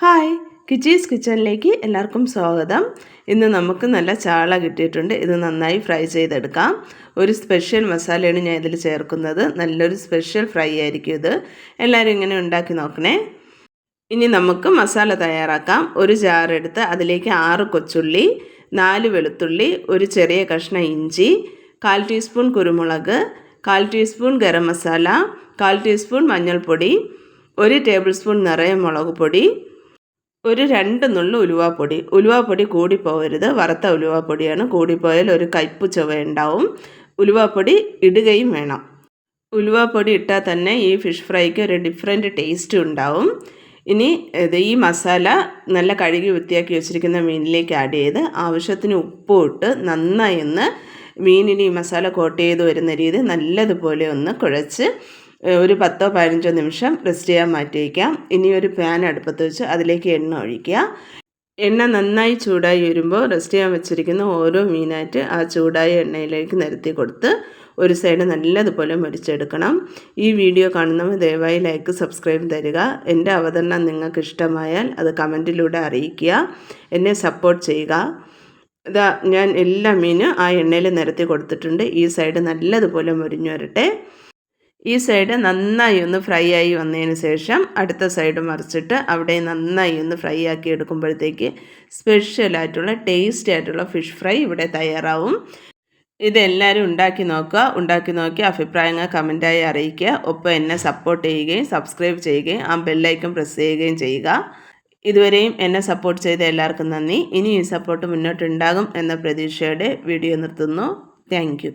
Hi കിച്ചീസ് കിച്ചണിലേക്ക് എല്ലാവർക്കും സ്വാഗതം. ഇന്ന് നമുക്ക് നല്ല ചാള കിട്ടിയിട്ടുണ്ട്. ഇത് നന്നായി ഫ്രൈ ചെയ്തെടുക്കാം. ഒരു സ്പെഷ്യൽ മസാലയാണ് ഞാൻ ഇതിൽ ചേർക്കുന്നത്. നല്ലൊരു സ്പെഷ്യൽ ഫ്രൈ ആയിരിക്കും ഇത്. എല്ലാവരും ഇങ്ങനെ ഉണ്ടാക്കി നോക്കണേ. ഇനി നമുക്ക് മസാല തയ്യാറാക്കാം. ഒരു ജാറെടുത്ത് അതിലേക്ക് ആറ് കൊച്ചുള്ളി നാല് വെളുത്തുള്ളി ഒരു ചെറിയ കഷ്ണം ഇഞ്ചി കാൽ ടീസ്പൂൺ കുരുമുളക് കാൽ ടീസ്പൂൺ ഗരം മസാല കാൽ ടീസ്പൂൺ മഞ്ഞൾപ്പൊടി ഒരു ടേബിൾ സ്പൂൺ നിറയെ മുളക് പൊടി ഒരു രണ്ട് നുള്ളു ഉലുവാപ്പൊടി. ഉലുവാപ്പൊടി കൂടിപ്പോകരുത് വറുത്ത ഉലുവാപ്പൊടിയാണ്. കൂടിപ്പോയാൽ ഒരു കയ്പ് ചുവ ഉണ്ടാവും. ഉലുവാപ്പൊടി ഇടുകയും വേണം. ഉലുവാപ്പൊടി ഇട്ടാൽ തന്നെ ഈ ഫിഷ് ഫ്രൈക്ക് ഒരു ഡിഫറെന്റ് ടേസ്റ്റ് ഉണ്ടാവും. ഇനി ഇത് ഈ മസാല നല്ല കഴുകി വൃത്തിയാക്കി വെച്ചിരിക്കുന്ന മീനിലേക്ക് ആഡ് ചെയ്ത് ആവശ്യത്തിന് ഉപ്പും ഇട്ട് നന്നായി ഒന്ന് മീനിന് ഈ മസാല കോട്ട് ചെയ്ത് വരുന്ന രീതി നല്ലതുപോലെ ഒന്ന് കുഴച്ച് ഒരു പത്തോ പതിനഞ്ചോ നിമിഷം റെസ്റ്റ് ചെയ്യാൻ മാറ്റി വയ്ക്കാം ഇനി ഒരു പാൻ അടുപ്പത്ത് വെച്ച് അതിലേക്ക് എണ്ണ ഒഴിക്കുക. എണ്ണ നന്നായി ചൂടായി വരുമ്പോൾ റെസ്റ്റ് ചെയ്യാൻ വെച്ചിരിക്കുന്ന ഓരോ മീനായിട്ട് ആ ചൂടായ എണ്ണയിലേക്ക് നിരത്തി കൊടുത്ത് ഒരു സൈഡ് നല്ലതുപോലെ മുരിച്ചെടുക്കണം. ഈ വീഡിയോ കാണുന്നവർ ദയവായി ലൈക്ക് സബ്സ്ക്രൈബ് തരിക. എന്റെ അവതരണം നിങ്ങൾക്ക് ഇഷ്ടമായാൽ അത് കമന്റിലൂടെ അറിയിക്കുക. എന്നെ സപ്പോർട്ട് ചെയ്യുക. ഇതാ ഞാൻ എല്ലാ മീനും ആ എണ്ണയിൽ നിരത്തി കൊടുത്തിട്ടുണ്ട്. ഈ സൈഡ് നല്ലതുപോലെ മുരിഞ്ഞു വരട്ടെ. ഈ സൈഡ് നന്നായി ഒന്ന് ഫ്രൈ ആയി വന്നതിന് ശേഷം അടുത്ത സൈഡ് മറിച്ചിട്ട് അവിടെ നന്നായി ഒന്ന് ഫ്രൈ ആക്കി എടുക്കുമ്പോഴത്തേക്ക് സ്പെഷ്യലായിട്ടുള്ള ടേസ്റ്റി ആയിട്ടുള്ള ഫിഷ് ഫ്രൈ ഇവിടെ തയ്യാറാവും. ഇതെല്ലാവരും ഉണ്ടാക്കി നോക്കുക. ഉണ്ടാക്കി നോക്കി അഭിപ്രായങ്ങൾ കമന്റായി അറിയിക്കുക. ഒപ്പം എന്നെ സപ്പോർട്ട് ചെയ്യുകയും സബ്സ്ക്രൈബ് ചെയ്യുകയും ആ ബെല്ലൈക്കൺ പ്രസ് ചെയ്യുകയും ചെയ്യുക. ഇതുവരെയും എന്നെ സപ്പോർട്ട് ചെയ്ത എല്ലാവർക്കും നന്ദി. ഇനി ഈ സപ്പോർട്ട് മുന്നോട്ടുണ്ടാകും എന്ന പ്രതീക്ഷയോടെ വീഡിയോ നിർത്തുന്നു. താങ്ക്